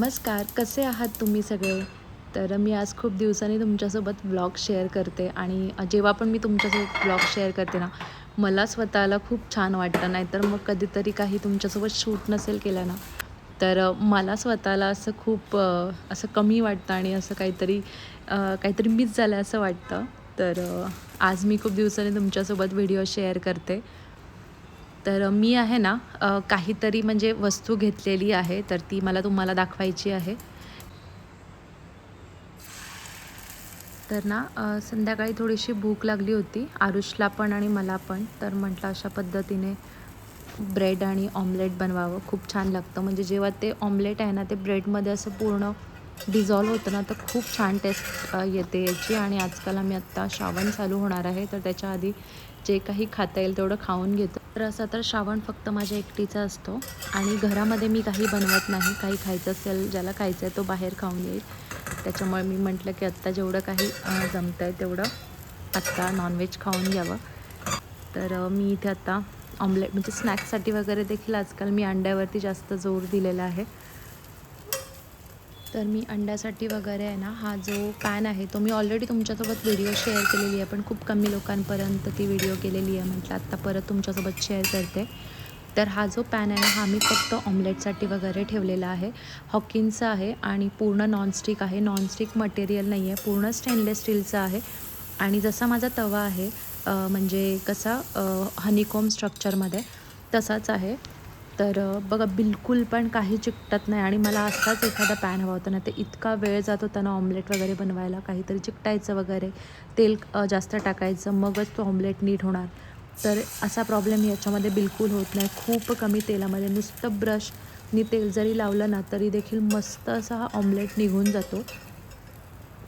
नमस्कार कसे आहात तुम्ही सगळे? तर मी आज खूप दिवसांनी तुमच्यासोबत ब्लॉग शेअर करते आणि जेव्हा पण मी तुमच्यासोबत ब्लॉग शेअर करते ना मला स्वतःला खूप छान वाटतं. नाहीतर मग कधीतरी काही तुमच्यासोबत शूट नसेल केलं ना तर मला स्वतःला असं खूप असं कमी वाटतं आणि असं काहीतरी काहीतरी मिस झालं असं वाटतं. तर आज मी खूप दिवसांनी तुमच्यासोबत व्हिडिओ शेअर करते. तर मी आहे ना काहीतरी म्हणजे वस्तू घेतलेली आहे तर ती मला तुम्हाला दाखवायची आहे. तर ना संध्याकाळी थोडीशी भूक लागली होती आरुषला पण आणि मला पण तर म्हटलं अशा पद्धतीने ब्रेड आणि ऑमलेट बनवावं. खूप छान लागतं. म्हणजे जेव्हा ते ऑमलेट आहे ना ते ब्रेडमध्ये असं पूर्ण डिझॉल्व होतं ना तर खूप छान टेस्ट येते याची. आणि आजकाल आम्ही आत्ता श्रावण चालू होणार आहे तर त्याच्या आधी जे काही खाता येईल तेवढं खाऊन घेतो. तर असं तर श्रावण फक्त माझ्या एकटीचा असतो. आणि घरामध्ये मी काही बनवत नाही. काही खायचं असेल ज्याला खायचं आहे तो बाहेर खाऊन येईल. त्याच्यामुळे मी म्हटलं की आत्ता जेवढं काही जमतं आहे तेवढं आत्ता नॉनव्हेज खाऊन घ्यावं. तर मी इथे आता ऑमलेट म्हणजे स्नॅक्ससाठी वगैरे देखील आजकाल मी अंड्यावरती जास्त जोर दिलेला आहे. तर मी अंड्यासाठी वगैरे आहे ना हा जो पॅन आहे तो मी ऑलरेडी तुमच्यासोबत व्हिडिओ शेअर केलेली आहे पण खूप कमी लोकांपर्यंत ती व्हिडिओ केलेली आहे. म्हटलं आत्ता परत तुमच्यासोबत शेअर करते. तर हा जो पॅन आहे ना हा मी फक्त ऑमलेटसाठी वगैरे ठेवलेला आहे. हॉकिनचा आहे आणि पूर्ण नॉनस्टिक आहे. नॉनस्टिक मटेरियल नाही आहे पूर्ण स्टेनलेस स्टीलचा आहे. आणि जसा माझा तवा आहे म्हणजे कसा हनीकॉम स्ट्रक्चरमध्ये तसाच आहे. तर बघा बिलकुल पण काही चिकटत नाही. आणि मला असाच एखादा पॅन हवा होता ना ते इतका वेळ जात होता ना ऑमलेट वगैरे बनवायला. काहीतरी चिकटायचं वगैरे. तेल जास्त टाकायचं मगच तो ऑमलेट नीट होणार. तर असा प्रॉब्लेम याच्यामध्ये बिलकुल होत नाही. खूप कमी तेलामध्ये. नुसतं ब्रशनी तेल जरी लावलं ना तरी देखील मस्त असा हा ऑमलेट निघून जातो.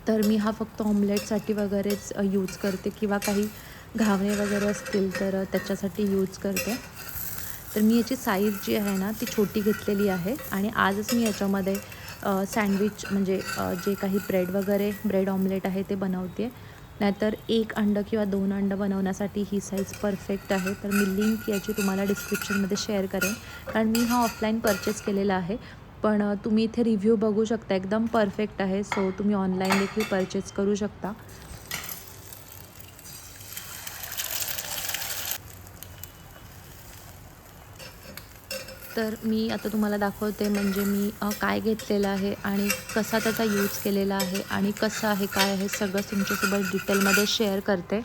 तर मी हा फक्त ऑमलेटसाठी वगैरेच यूज करते. किंवा काही घावणे वगैरे असतील तर त्याच्यासाठी यूज करते. तर मी याची साईज जी आहे ना ती छोटी घेतलेली आहे. आणि आजच मी याच्यामध्ये सँडविच म्हणजे जे काही ब्रेड वगैरे ब्रेड ऑमलेट आहे ते बनवते नाहीतर एक अंडं किंवा दोन अंडं बनवण्यासाठी ही साईज परफेक्ट आहे. तर मी लिंक याची तुम्हाला डिस्क्रिप्शनमध्ये शेअर करेन. कारण मी हा ऑफलाईन परचेस केलेला आहे. पण तुम्ही इथे रिव्ह्यू बघू शकता. एकदम परफेक्ट आहे. सो तुम्ही ऑनलाईन देखील परचेस करू शकता. तर मी आता तुम्हाला दाखवते म्हणजे मी काय घेतलेलं आहे आणि कसा त्याचा यूज केलेला आहे आणि कसं आहे काय आहे सगळं तुमच्यासोबत डिटेलमध्ये शेअर करते.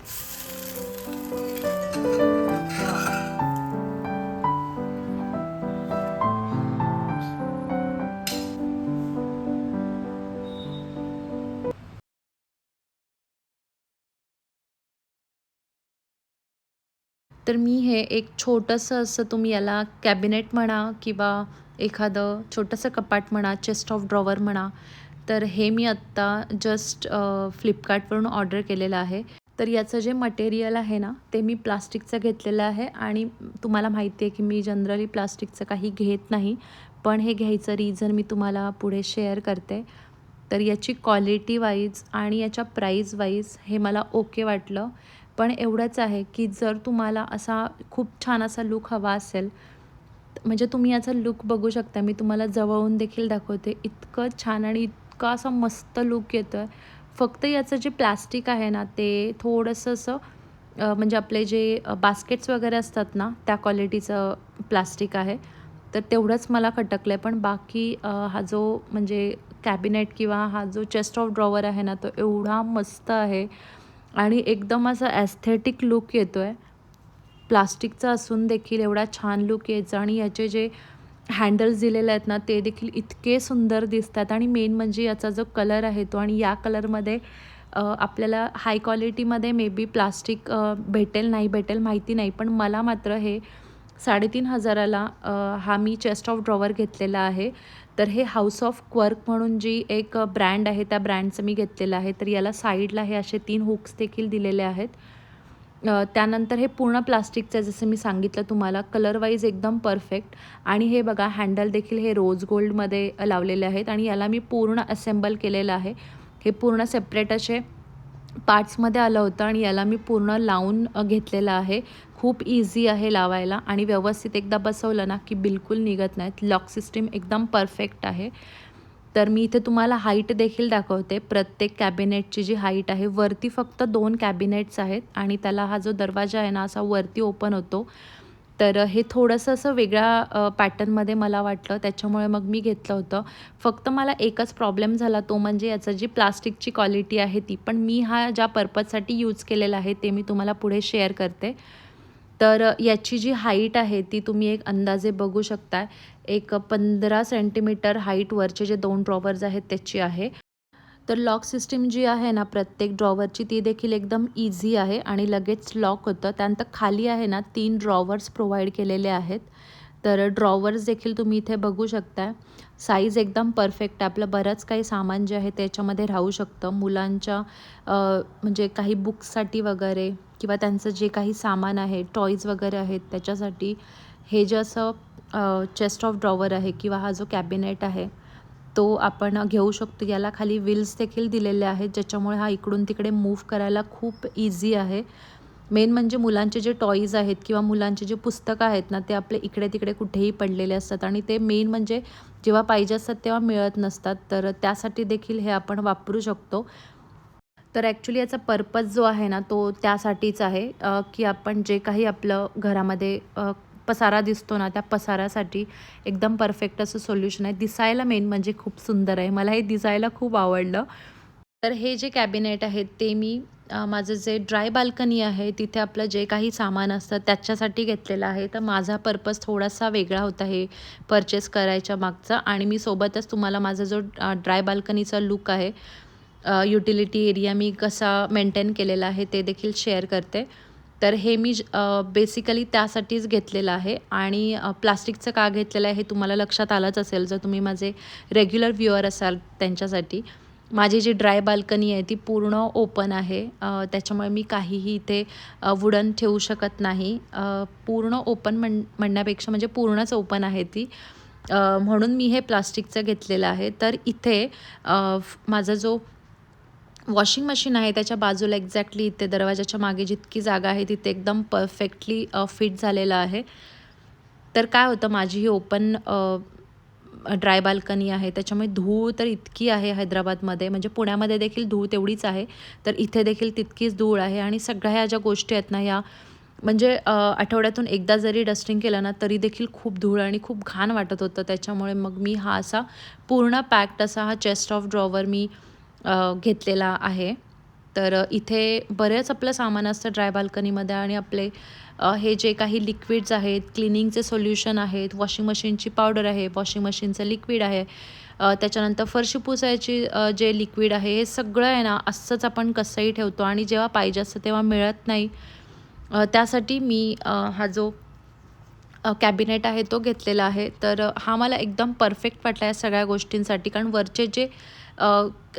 तर मी हे एक छोटंसं असं तुम्ही याला कॅबिनेट म्हणा किंवा एखादं छोटंसं कपाट म्हणा चेस्ट ऑफ ड्रॉवर म्हणा तर हे मी आत्ता जस्ट फ्लिपकार्टवरून ऑर्डर केलेलं आहे. तर याचं जे मटेरियल आहे ना ते मी प्लास्टिकचं घेतलेलं आहे आणि तुम्हाला माहिती आहे की मी जनरली प्लास्टिकचं काही घेत नाही पण हे घ्यायचं रिझन मी तुम्हाला पुढे शेअर करते. तर याची क्वालिटी वाईज आणि याच्या प्राईज वाईज हे मला ओके वाटलं. पण एवढंच आहे की जर तुम्हाला असा खूप छान असा लुक हवा असेल म्हणजे तुम्ही याचा लुक बघू शकता. मी तुम्हाला जवळून देखील दाखवते. इतकं छान आणि इतका असा मस्त लुक येतो आहे फक्त याचं जे प्लास्टिक आहे ना ते थोडंसं असं म्हणजे आपले जे बास्केट्स वगैरे असतात ना त्या क्वालिटीचं प्लास्टिक आहे. तर तेवढंच मला खटकलं आहे पण बाकी हा जो म्हणजे कॅबिनेट किंवा हा जो चेस्ट ऑफ ड्रॉवर आहे ना तो एवढा मस्त आहे. आणि एकदम असा ॲस्थेटिक लुक येतो आहे प्लास्टिकचा असून देखील एवढा छान लुक यायचा आणि याचे जे हँडल्स दिलेले आहेत ना ते देखील इतके सुंदर दिसतात. आणि मेन म्हणजे याचा जो कलर आहे तो आणि या कलरमध्ये आपल्याला हाय क्वालिटीमध्ये मे बी प्लास्टिक भेटेल नाही भेटेल माहिती नाही. पण मला मात्र हे साडेतीन हजाराला हा मी चेस्ट ऑफ ड्रॉवर घेतलेला आहे. तर हे हाऊस ऑफ क्वर्क म्हणून जी एक ब्रँड आहे त्या ब्रँडचं मी घेतलेलं आहे. तर याला साईडला हे असे तीन हुक्स देखील दिलेले आहेत. त्यानंतर हे पूर्ण प्लास्टिकचं जसं मी सांगितलं तुम्हाला कलरवाईज एकदम परफेक्ट आणि हे बघा हँडल देखील हे रोज गोल्डमध्ये लावलेले आहेत. आणि याला मी पूर्ण असेंबल केलेलं आहे. हे पूर्ण सेपरेट असे पार्ट्समध्ये आलं होतं आणि याला मी पूर्ण लावून घेतलेलं आहे. खूप इझी आहे लावायला आणि व्यवस्थित एकदा बसवलं ना की बिलकुल निघत नाहीत. लॉक सिस्टीम एकदम परफेक्ट आहे. तर मी इथे तुम्हाला हाईट देखील दाखवते. प्रत्येक कॅबिनेटची जी हाईट आहे वरती फक्त दोन कॅबिनेट्स आहेत आणि त्याला हा जो दरवाजा आहे ना असा वरती ओपन होतो. तर हे थोडंसं असं वेगळ्या पॅटर्नमध्ये मला वाटलं. त्याच्यामुळे मग मी घेतलं होतं. फक्त मला एकच प्रॉब्लेम झाला तो म्हणजे याचं जी प्लास्टिकची क्वालिटी आहे ती. पण मी हा ज्या पर्पजसाठी यूज केलेला आहे ते मी तुम्हाला पुढे शेअर करते. तर याची जी हाईट आहे ती तुम्ही एक अंदाजे बघू शकता एक पंधरा सेंटीमीटर हाईटवरचे जे दोन ड्रॉवर्स आहेत त्याची आहे. तर लॉक सिस्टीम जी आहे ना प्रत्येक ड्रॉवरची ती देखील एकदम इझी आहे आणि लगेच लॉक होतं. त्यानंतर खाली आहे ना तीन ड्रॉवर्स प्रोव्हाइड केलेले आहेत. तर ड्रॉवर्स देखील तुम्ही इथे बघू शकता साईज एकदम परफेक्ट आहे. आपलं बरंच काही सामान जे आहे त्याच्यामध्ये राहू शकतं. मुलांच्या म्हणजे काही बुक्ससाठी वगैरे किंवा त्यांचं जे काही सामान आहे टॉईज वगैरे आहेत त्याच्यासाठी हे जे असं चेस्ट ऑफ ड्रॉवर आहे किंवा हा जो कॅबिनेट आहे तो आपण घेऊ शकतो. याला खाली व्हील्स देखील दिलेले आहेत. ज्याच्यामुळे हा इकडून तिकडे मूव्ह करायला खूप इझी आहे. मेन म्हणजे मुलांचे जे टॉईज आहेत किंवा मुलांचे जे पुस्तकं आहेत ना ते आपले इकडे तिकडे कुठेही पडलेले असतात. आणि ते मेन म्हणजे जेव्हा पाहिजे असतात तेव्हा मिळत नसतात. तर त्यासाठी देखील हे आपण वापरू शकतो. तर ॲक्च्युली याचा पर्पज जो आहे ना तो त्यासाठीच आहे की आपण जे काही आपलं घरामध्ये पसारा दिसतो ना त्या पसारासाठी एकदम परफेक्ट असं सोल्युशन आहे. दिसायला मेन म्हणजे खूप सुंदर आहे. मला हे दिसायला खूप आवडलं. तर हे जे कॅबिनेट आहेत ते मी माझं जे ड्राय बाल्कनी आहे तिथे आपलं जे काही सामान असतं त्याच्यासाठी घेतलेलं आहे. तर माझा पर्पज थोडासा वेगळा होता हे परचेस करायच्या मागचा. आणि मी सोबतच तुम्हाला माझा जो ड्राय बाल्कनीचा लुक आहे युटिलिटी एरिया मी कसा मेंटेन केलेला आहे ते देखील शेअर करते. तर हे मी बेसिकली त्यासाठीच घेतलेलं आहे. आणि प्लास्टिकचं का घेतलेलं आहे हे तुम्हाला लक्षात आलंच असेल जर तुम्ही माझे रेग्युलर व्ह्युअर असाल त्यांच्यासाठी. माझी जी ड्राय बाल्कनी आहे ती पूर्ण ओपन आहे. त्याच्यामुळे मी काहीही इथे वुडन ठेवू शकत नाही. पूर्ण ओपन म्हण म्हणण्यापेक्षा म्हणजे पूर्णच ओपन आहे ती. म्हणून मी हे प्लास्टिकचं घेतलेलं आहे. तर इथे माझा जो वॉशिंग मशीन आहे त्याच्या बाजूला एक्झॅक्टली इथे दरवाजाच्या मागे जितकी जागा आहे तिथे एकदम परफेक्टली फिट झालेलं आहे. तर काय होतं माझी ही ओपन ड्राय बाल्कनी आहे त्याच्यामुळे धूळ तर इतकी आहे हैदराबादमध्ये म्हणजे पुण्यामध्ये देखील धूळ तेवढीच आहे तर इथे देखील तितकीच धूळ आहे आणि सगळ्या ह्या ज्या गोष्टी आहेत ना ह्या म्हणजे आठवड्यातून एकदा जरी डस्टिंग केलं ना तरी देखील खूप धूळ आणि खूप घाण वाटत होतं त्याच्यामुळे मग मी हा असा पूर्ण पॅक्ड असा हा चेस्ट ऑफ ड्रॉवर मी घेतलेला आहे. तर इथे बरेच आपलं सामान असतं ड्राय बाल्कनीमध्ये आणि आपले हे जे काही लिक्विड्स आहेत क्लिनिंगचे सोल्युशन आहेत वॉशिंग मशीनची पावडर आहे वॉशिंग मशीनचं लिक्विड आहे त्याच्यानंतर फरशी पुसायची जे लिक्विड आहे हे सगळं आहे ना असंच आपण कसंही ठेवतो आणि जेव्हा पाहिजे असतं तेव्हा मिळत नाही. त्यासाठी मी हा जो कॅबिनेट आहे तो घेतलेला आहे. तर हा मला एकदम परफेक्ट वाटला या सगळ्या गोष्टींसाठी. कारण वरचे जे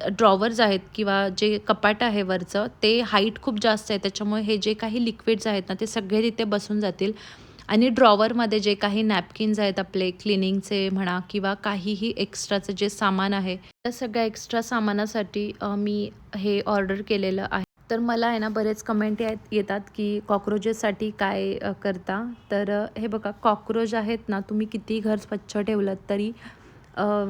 ड्रॉवर्स आहेत किंवा जे कपाट आहे वरचं ते हाईट खूप जास्त आहे. त्याच्यामुळे हे जे काही लिक्विड्स आहेत ना ते सगळे तिथे बसून जातील. आणि ड्रॉवरमध्ये जे काही नॅपकिन्स आहेत आपले क्लिनिंगचे म्हणा किंवा काहीही एक्स्ट्राचं जे सामान आहे त्या सगळ्या एक्स्ट्रा सामानासाठी मी हे ऑर्डर केलेलं आहे. तर मला आहे ना बरेच कमेंट आहेत येतात की कॉक्रोचेससाठी काय करता? तर हे बघा कॉक्रोच आहेत ना तुम्ही किती घर स्वच्छ ठेवलं तरी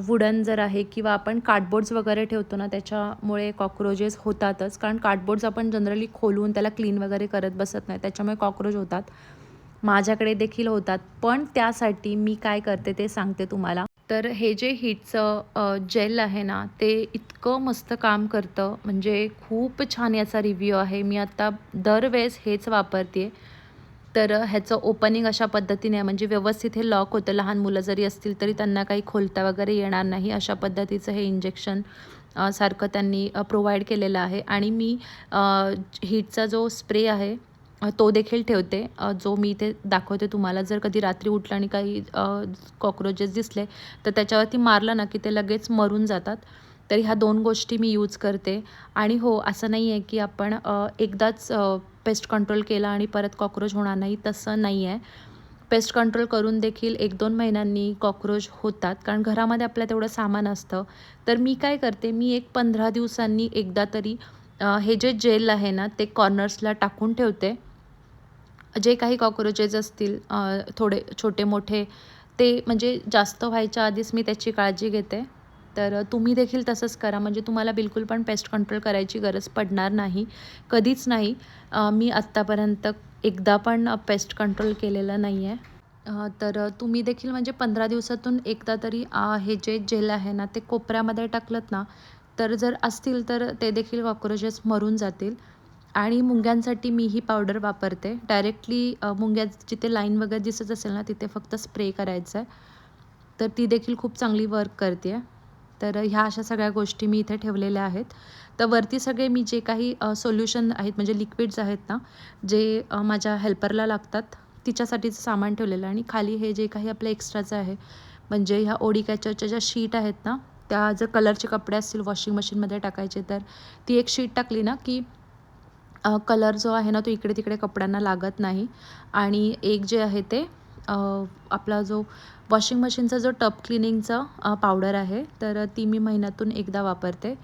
वुडन जर आहे किंवा आपण कार्डबोर्ड्स वगैरे ठेवतो ना त्याच्यामुळे कॉक्रोचेस होतातच. कारण कार्डबोर्ड्स आपण जनरली खोलून त्याला क्लीन वगैरे करत बसत नाही त्याच्यामुळे कॉक्रोच होतात. माझ्याकडे देखील होतात. पण त्यासाठी मी काय करते ते सांगते तुम्हाला. तर हे जे हीटचं जेल आहे ना ते इतकं मस्त काम करतं. म्हणजे खूप छान याचा रिव्ह्यू आहे. मी आत्ता दरवेळेस हेच वापरते तर ह्याचं ओपनिंग अशा पद्धतीने आहे. म्हणजे व्यवस्थित हे लॉक होतं. लहान मुलं जरी असतील तरी त्यांना काही खोलता वगैरे येणार नाही. अशा पद्धतीचं हे इंजेक्शन सारखं त्यांनी प्रोव्हाइड केलेलं आहे. आणि मी हीटचा जो स्प्रे आहे तो देखील ठेवते. जो मी इथे दाखवते तुम्हाला जर कधी रात्री उठलं आणि काही कॉक्रोचेस दिसले तर त्याच्यावरती मारलं ना की ते लगेच मरून जातात. तरी ह्या दोन गोष्टी मी यूज करते. आणि हो असं नाही आहे की आपण एकदाच पेस्ट कंट्रोल केला आणि परत कॉक्रोच होणार नाही तसं नाही आहे पेस्ट कंट्रोल करून देखील एक दोन महिन्यांनी कॉक्रोच होतात. कारण घरामध्ये आपल्या तेवढं सामान असतं. तर मी काय करते मी एक पंधरा दिवसांनी एकदा तरी हे जे जेल आहे ना ते कॉर्नर्सला टाकून ठेवते. जे काही कॉक्रोचेस असतील थोडे छोटे मोठे ते म्हणजे जास्त व्हायच्या आधीच मी त्याची काळजी घेते. तर तुम्ही देखील तसंच करा. म्हणजे तुम्हाला बिलकुल पण पेस्ट कंट्रोल करायची गरज पडणार नाही. कधीच नाही. मी आत्तापर्यंत एकदा पण पेस्ट कंट्रोल केलेलं नाही आहे तर तुम्ही देखील म्हणजे पंधरा दिवसातून एकदा तरी हे जे जेल आहे ना ते कोपऱ्यामध्ये टाकलत ना तर जर असतील तर ते देखील कॉक्रोचेस मरून जातील. आणि मुंग्यांसाठी मी ही पावडर वापरते. डायरेक्टली मुंग्या जिथे लाईन वगैरे दिसत असेल ना तिथे फक्त स्प्रे करायचं आहे तर ती देखील खूप चांगली वर्क करते आहे तर ह्या अशा सगळ्या गोष्टी मी इथे ठेवलेल्या आहेत. तर वरती सगळे मी जे काही सोल्युशन आहेत म्हणजे लिक्विड्स आहेत ना जे माझ्या हेल्परला लागतात तिच्यासाठीचं सामान ठेवलेलं आहे. आणि खाली हे जे काही आपलं एक्स्ट्राचं आहे म्हणजे ह्या ओडी कॅचरच्या ज्या शीट आहेत ना त्या जर कलरचे कपडे असतील वॉशिंग मशीनमध्ये टाकायचे तर ती एक शीट टाकली ना की कलर जो आहे ना तो इकडे तिकडे कपड्यांना लागत नाही. आणि एक जे आहे ते आपला जो वॉशिंग मशीनचा जो टप क्लिनिंगचा पावडर आहे तर ती मी महिन्यातून एकदा वापरते.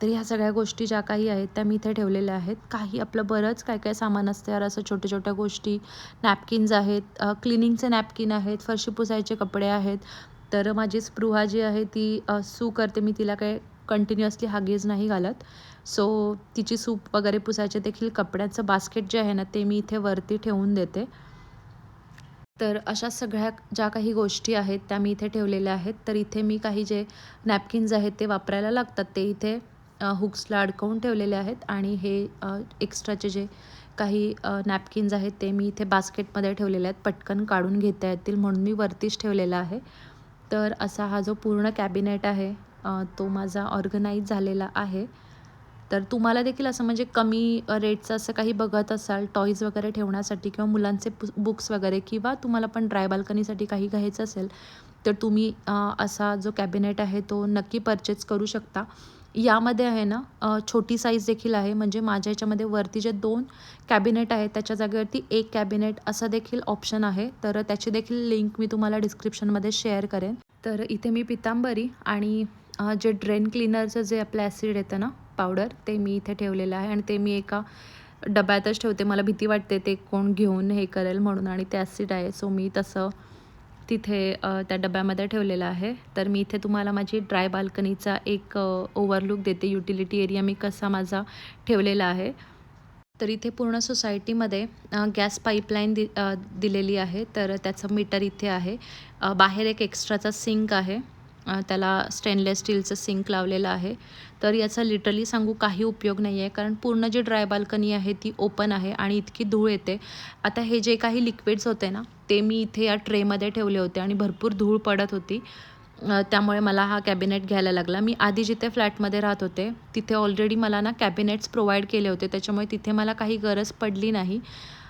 तर ह्या सगळ्या गोष्टी ज्या काही आहेत त्या मी इथे ठेवलेल्या आहेत. काही आपलं बरंच काय काय सामान असतं यार असं छोट्या छोट्या गोष्टी. नॅपकिन्स आहेत क्लिनिंगचे नॅपकिन आहेत फरशी पुसायचे कपडे आहेत. तर माझी स्पृहा जी आहे ती सू करते. मी तिला काय कंटिन्युअसली हागीज नाही घालत. सो तिची सूप वगैरे पुसायचे देखील कपड्यांचं बास्केट जे आहे ना ते मी इथे वरती ठेवून देते. तर अशा सगळ्या ज्या काही गोष्टी आहेत त्या मी इथे ठेवलेल्या आहेत. तर इथे मी काही जे नॅपकिन्स आहेत ते वापरायला लागतात ते इथे हुक्सला अडकवून ठेवलेले आहेत. आणि हे एक्स्ट्राचे जे काही नॅपकिन्स आहेत ते मी इथे बास्केटमध्ये ठेवलेले आहेत. पटकन काढून घेता येतील म्हणून मी वरतीच ठेवलेला आहे. तर असा हा जो पूर्ण कॅबिनेट आहे तो माझा ऑर्गनाईज झालेला आहे. तर तुम्हाला देखील असं म्हणजे कमी रेटचं असं काही बघत असाल टॉईज वगैरे ठेवण्यासाठी किंवा मुलांचे बुक्स वगैरे किंवा तुम्हाला पण ड्राय बाल्कनीसाठी काही घ्यायचं असेल तर तुम्ही असा जो कॅबिनेट आहे तो नक्की परचेस करू शकता. यामध्ये आहे ना छोटी साईज देखील आहे. म्हणजे माझ्या याच्यामध्ये वरती जे दोन कॅबिनेट आहेत त्याच्या जागेवरती एक कॅबिनेट असं देखील ऑप्शन आहे. तर त्याची देखील लिंक मी तुम्हाला डिस्क्रिप्शनमध्ये शेअर करेन. तर इथे मी पितांबरी आणि जे ड्रेन क्लीनरचं जे आपलं ॲसिड येतं ना पावडर ते मी इथे ठेवलेलं आहे. आणि ते मी एका डब्यातच ठेवते. मला भीती वाटते ते कोण घेऊन हे करेल म्हणून. आणि ते ॲसिड आहे. सो मी तसं तिथे त्या डब्यामध्ये ठेवलेलं आहे. तर मी इथे तुम्हाला माझी ड्राय बाल्कनीचा एक ओव्हरलुक देते. युटिलिटी एरिया मी कसा माझा ठेवलेला आहे. तर इथे पूर्ण सोसायटीमध्ये गॅस पाईपलाईन दि दिलेली आहे. तर त्याचं मीटर इथे आहे. बाहेर एक एक्स्ट्राचा सिंक आहे. त्याला स्टेनलेस स्टीलचं सिंक लावलेलं आहे. तर याचा लिटरली सांगू काही उपयोग नाही आहे कारण पूर्ण जी ड्राय बाल्कनी आहे ती ओपन आहे आणि इतकी धूळ येते. आता हे जे काही लिक्विड्स होते ना ते मी इथे या ट्रेमध्ये ठेवले होते आणि भरपूर धूळ पडत होती. त्यामुळे मला हा कॅबिनेट घ्यायला लागला. मी आधी जिथे फ्लॅटमध्ये राहत होते तिथे ऑलरेडी मला ना कॅबिनेट्स प्रोव्हाइड केले होते. त्याच्यामुळे तिथे मला काही गरज पडली नाही.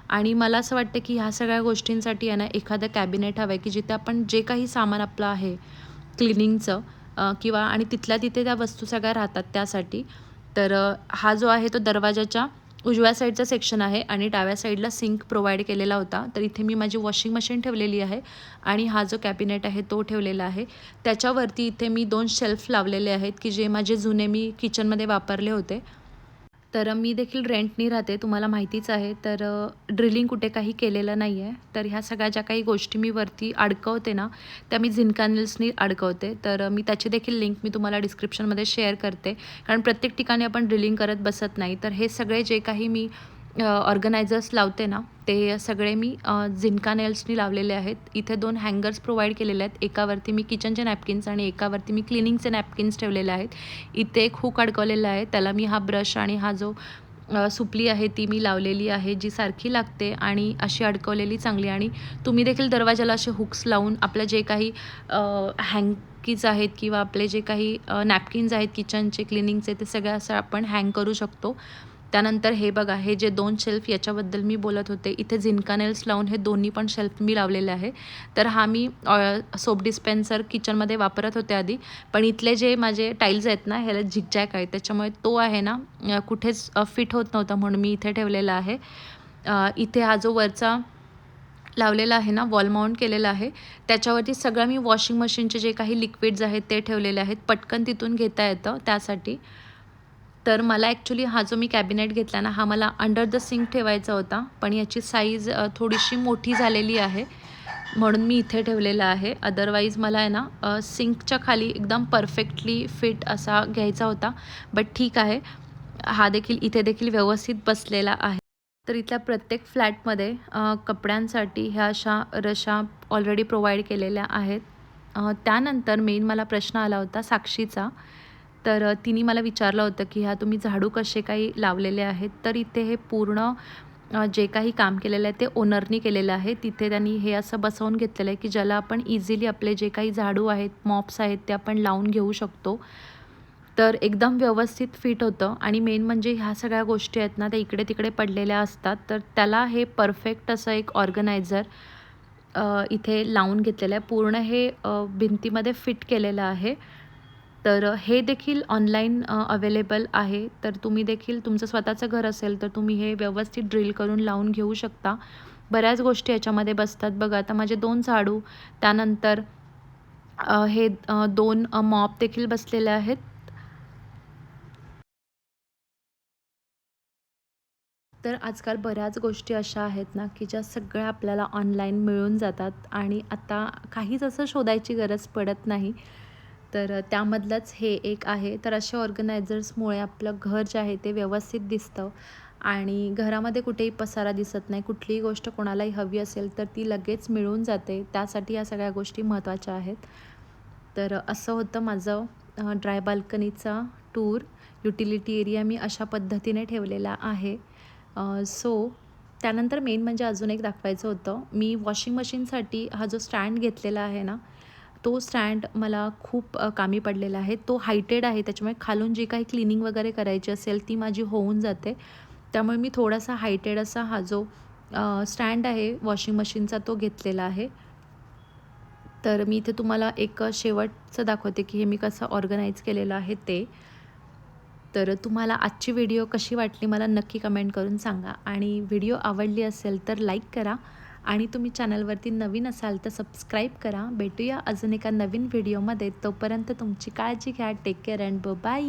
आणि मला असं वाटतं की ह्या सगळ्या गोष्टींसाठी आहे ना एखादं कॅबिनेट हवं आहे की जिथे आपण जे काही सामान आपलं आहे क्लिनिंगचं किंवा आणि तिथल्या तिथे त्या वस्तू सगळ्या राहतात त्यासाठी. तर हा जो आहे तो दरवाजाच्या उजव्या साईडचा सेक्शन आहे आणि डाव्या साईडला सिंक प्रोव्हाइड केलेला होता. तर इथे मी माझी वॉशिंग मशीन ठेवलेली आहे आणि हा जो कॅबिनेट आहे तो ठेवलेला आहे. त्याच्यावरती इथे मी दोन शेल्फ लावलेले आहेत की जे माझे जुने मी किचनमध्ये वापरले होते. तर मी देखील रेंटनी राहते तुम्हाला माहितीच आहे. तर ड्रिलिंग कुठे काही केलेलं नाही आहे तर ह्या सगळ्या ज्या काही गोष्टी मी वरती अडकवते ना त्या मी झिनकानिल्सनी अडकवते. तर मी त्याची देखील लिंक मी तुम्हाला डिस्क्रिप्शनमध्ये शेअर करते. कारण प्रत्येक ठिकाणी आपण ड्रिलिंग करत बसत नाही. तर हे सगळे जे काही मी ऑर्गनायझर्स लावते ना ते सगळे मी झिनका नेल्सनी लावलेले आहेत. इथे दोन हँगर्स प्रोव्हाइड केलेले आहेत. एकावरती मी किचनचे नॅपकिन्स आणि एकावरती मी क्लिनिंगचे नॅपकिन्स ठेवलेले आहेत. इथे एक हुक अडकवलेला आहे. त्याला मी हा ब्रश आणि हा जो सुपली आहे ती मी लावलेली आहे जी सारखी लागते आणि अशी अडकवलेली चांगली. आणि तुम्ही देखील दरवाजाला असे हुक्स लावून आपलं जे काही हँकीज आहेत किंवा आपले जे काही नॅपकिन्स आहेत किचनचे क्लिनिंगचे ते सगळं असं आपण हँग करू शकतो. त्यानंतर हे बघा हे जे दोन शेल्फ याच्याबद्दल मी बोलत होते इथे झिनकानेल्स लावून हे दोन्ही पण शेल्फ मी लावलेले आहे. तर हा मी सोप डिस्पेन्सर किचनमध्ये वापरत होते आधी पण इथले जे माझे टाईल्स आहेत ना ह्याला झिकजॅक आहे. त्याच्यामुळे तो आहे ना कुठेच फिट होत नव्हता म्हणून मी इथे ठेवलेला आहे. इथे हा जो वरचा लावलेला आहे ना वॉल माउंट केलेला आहे. त्याच्यावरती सगळं मी वॉशिंग मशीनचे जे काही लिक्विड्स आहेत ते ठेवलेले आहेत. पटकन तिथून घेता येतं त्यासाठी. तर मला ॲक्च्युली हा जो मी कॅबिनेट घेतला ना हा मला अंडर द सिंक ठेवायचा होता. पण याची साईज थोडीशी मोठी झालेली आहे. म्हणून मी इथे ठेवलेला आहे. अदरवाईज मला आहे ना सिंकच्या खाली एकदम परफेक्टली फिट असा घ्यायचा होता. बट ठीक आहे. हा देखील इथे देखील व्यवस्थित बसलेला आहे. तर इथल्या प्रत्येक फ्लॅटमध्ये कपड्यांसाठी ह्या अशा रशा ऑलरेडी प्रोव्हाइड केलेल्या आहेत. त्यानंतर मेन मला प्रश्न आला होता साक्षीचा. तर तिने मला विचारलं होतं की ह्या तुम्ही झाडू कसे काही लावलेले आहेत? तर इथे हे पूर्ण जे काही काम केलेलं आहे ते ओनरनी केलेलं आहे. तिथे त्यांनी हे असं बसवून घेतलेलं आहे की ज्याला आपण इझिली आपले जे काही झाडू आहेत मॉप्स आहेत ते आपण लावून घेऊ शकतो. तर एकदम व्यवस्थित फिट होतं आणि मेन म्हणजे ह्या सगळ्या गोष्टी आहेत ना त्या इकडे तिकडे पडलेल्या असतात. तर त्याला हे परफेक्ट असं एक ऑर्गनायझर इथे लावून घेतलेलं आहे. पूर्ण हे भिंतीमध्ये फिट केलेलं आहे. तर हे देखील ऑनलाईन अवेलेबल आहे. तर तुम्ही देखील तुमचं स्वतःचं घर असेल तर तुम्ही हे व्यवस्थित ड्रिल करून लावून घेऊ शकता. बऱ्याच गोष्टी याच्यामध्ये बसतात. बघा आता माझे दोन झाडू त्यानंतर हे दोन मॉप देखील बसलेले आहेत. तर आजकाल बऱ्याच गोष्टी अशा आहेत ना की ज्या सगळ्या आपल्याला ऑनलाईन मिळून जातात. आणि आता काहीच असं शोधायची गरज पडत नाही. तर त्यामधलंच हे एक आहे. तर अशा ऑर्गनायझर्समुळे आपलं घर जे आहे ते व्यवस्थित दिसतं आणि घरामध्ये कुठेही पसारा दिसत नाही. कुठलीही गोष्ट कोणालाही हवी असेल तर ती लगेच मिळून जाते. त्यासाठी या सगळ्या गोष्टी महत्त्वाच्या आहेत. तर असं होतं माझं ड्राय बाल्कनीचा टूर युटिलिटी एरिया मी अशा पद्धतीने ठेवलेला आहे. सो त्यानंतर मेन म्हणजे अजून एक दाखवायचं होतं. मी वॉशिंग मशीनसाठी हा जो स्टँड घेतलेला आहे ना तो स्टँड मला खूप कामी पडलेला आहे. तो हायटेड आहे त्याच्यामुळे खालून जी काही क्लिनिंग वगैरे करायची असेल ती माझी होऊन जाते. त्यामुळे मी थोडासा हायटेड असा हा जो स्टँड आहे वॉशिंग मशीनचा तो घेतलेला आहे. तर मी इथे तुम्हाला एक शेवटचं दाखवते की हे मी कसं ऑर्गनाईज केलेलं आहे ते. तर तुम्हाला आजची व्हिडिओ कशी वाटली मला नक्की कमेंट करून सांगा. आणि व्हिडिओ आवडली असेल तर लाईक करा. आणि तुम्ही चॅनलवरती नवीन असाल तर सबस्क्राईब करा. भेटूया अजून एका नवीन व्हिडिओमध्ये. तोपर्यंत तुमची काळजी घ्या. Take care and bye